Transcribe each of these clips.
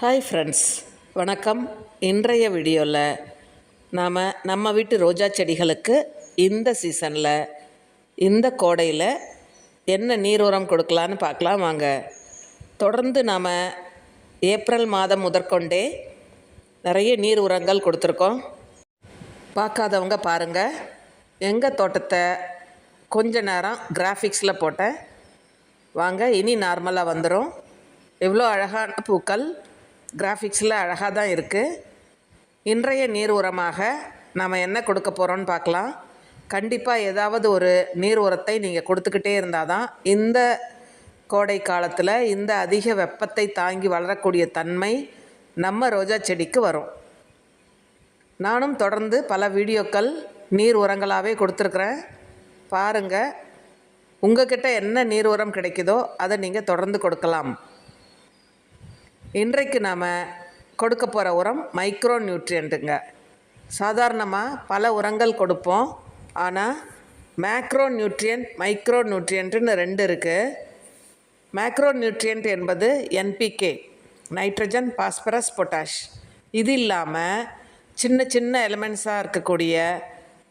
Hi friends வணக்கம். இன்றைய வீடியோவில் நாம் நம்ம வீட்டு ரோஜா செடிகளுக்கு இந்த சீசனில் இந்த கோடையில் என்ன நீர் உரம் கொடுக்கலான்னு பார்க்கலாம் வாங்க. தொடர்ந்து நாம் ஏப்ரல் மாதம் முதற்கொண்டே நிறைய நீர் உரங்கள் கொடுத்துருக்கோம். பார்க்காதவங்க பாருங்கள் எங்கள் தோட்டத்தை கொஞ்ச நேரம் கிராஃபிக்ஸில் போட்டேன். வாங்க இனி நார்மலாக வந்துடும் எவ்வளோ அழகான பூக்கள் கிராஃபிக்ஸில் அழகாக தான் இருக்குது இன்றைய நீர் உரமாக நாம் என்ன கொடுக்க போகிறோன்னு பார்க்கலாம். கண்டிப்பாக ஏதாவது ஒரு நீர் உரத்தை நீங்கள் கொடுத்துக்கிட்டே இருந்தால் தான் இந்த கோடை காலத்தில் இந்த அதிக வெப்பத்தை தாங்கி வளரக்கூடிய தன்மை நம்ம ரோஜா செடிக்கு வரும். நானும் தொடர்ந்து பல வீடியோக்கள் நீர் உரங்களாகவே கொடுத்துருக்குறேன். பாருங்கள் உங்ககிட்ட என்ன நீர் உரம் கிடைக்குதோ அதை நீங்கள் தொடர்ந்து கொடுக்கலாம். இன்றைக்கு நாம் கொடுக்க போகிற உரம் மைக்ரோ நியூட்ரியண்ட்டுங்க சாதாரணமாக பல உரங்கள் கொடுப்போம். ஆனால் மேக்ரோ நியூட்ரியன்ட் மைக்ரோ நியூட்ரியன்ட்டுன்னு ரெண்டு இருக்குது மேக்ரோ நியூட்ரியன்ட் என்பது என்பிகே நைட்ரஜன் பாஸ்பரஸ் பொட்டாஷ் இது இல்லாமல் சின்ன சின்ன எலிமெண்ட்ஸாக இருக்கக்கூடிய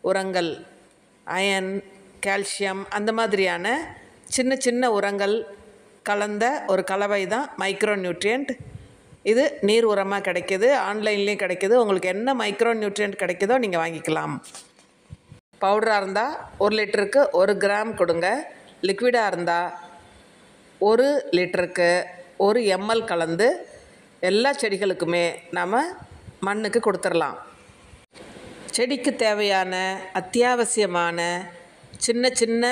உரங்கள் அயன் கால்சியம் அந்த மாதிரியான சின்ன சின்ன உரங்கள் கலந்த ஒரு கலவை தான் மைக்ரோ நியூட்ரியன்ட் இது நீர் உரமாக கிடைக்கிது ஆன்லைன்லேயும் கிடைக்கிது. உங்களுக்கு என்ன மைக்ரோ நியூட்ரியன்ட் கிடைக்குதோ நீங்கள் வாங்கிக்கலாம். பவுடராக இருந்தால் ஒரு லிட்டருக்கு ஒரு கிராம் கொடுங்க. லிக்விடாக இருந்தால் ஒரு லிட்டருக்கு ஒரு எம்எல் கலந்து எல்லா செடிகளுக்குமே நாம் மண்ணுக்கு கொடுத்துடலாம் செடிக்கு தேவையான அத்தியாவசியமான சின்ன சின்ன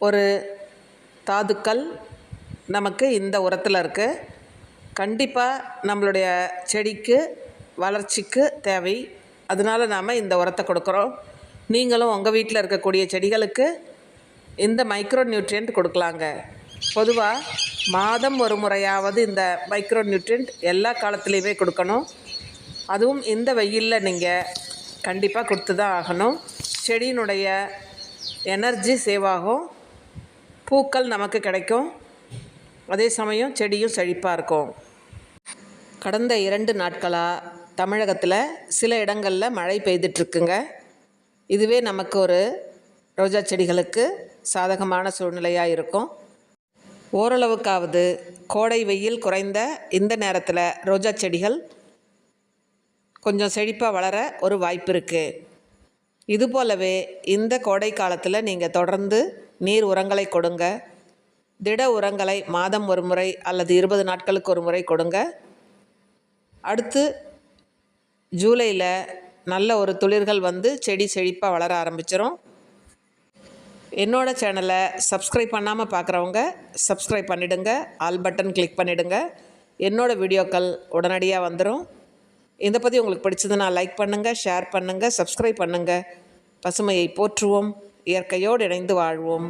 ஒரு தாதுக்கள் நமக்கு இந்த உரத்தில் இருக்குது கண்டிப்பாக நம்மளுடைய செடிக்கு வளர்ச்சிக்கு தேவை. அதனால் நாம் இந்த உரத்தை கொடுக்குறோம். நீங்களும் உங்கள் வீட்டில் இருக்கக்கூடிய செடிகளுக்கு இந்த மைக்ரோ நியூட்ரியன்ட் கொடுக்கலாங்க. பொதுவாக மாதம் ஒரு முறையாவது இந்த மைக்ரோ நியூட்ரியன்ட் எல்லா காலத்துலேயுமே கொடுக்கணும். அதுவும் இந்த வெயிலில் நீங்கள் கண்டிப்பாக கொடுத்து தான் ஆகணும். செடியினுடைய எனர்ஜி சேவ் ஆகும். பூக்கள் நமக்கு கிடைக்கும். அதே சமயம் செடியும் செழிப்பாக இருக்கும். கடந்த இரண்டு நாட்களாக தமிழகத்தில் சில இடங்களில் மழை பெய்துட்ருக்குங்க. இதுவே நமக்கு ஒரு ரோஜா செடிகளுக்கு சாதகமான சூழ்நிலையாக இருக்கும். ஓரளவுக்காவது கோடை வெயில் குறைந்த இந்த நேரத்தில் ரோஜா செடிகள் கொஞ்சம் செழிப்பாக வளர ஒரு வாய்ப்பு இருக்குது இது போலவே இந்த கோடை காலத்தில் நீங்கள் தொடர்ந்து நீர் உரங்களை கொடுங்க. திட உரங்களை மாதம் ஒரு முறை அல்லது இருபது நாட்களுக்கு ஒரு முறை கொடுங்க. அடுத்து ஜூலையில் நல்ல ஒரு துளிர்கள் வந்து செடி செழிப்பாக வளர ஆரம்பிச்சிடும் என்னோடய சேனலை சப்ஸ்கிரைப் பண்ணாமல் பார்க்குறவங்க சப்ஸ்கிரைப் பண்ணிவிடுங்க ஆல் பட்டன் கிளிக் பண்ணிவிடுங்க என்னோடய வீடியோக்கள் உடனடியாக வந்துடும் இதை பற்றி உங்களுக்கு பிடிச்சதுன்னா லைக் பண்ணுங்கள் ஷேர் பண்ணுங்கள் சப்ஸ்கிரைப் பண்ணுங்கள் பசுமையை போற்றுவோம் இயற்கையோடு இணைந்து வாழ்வோம்.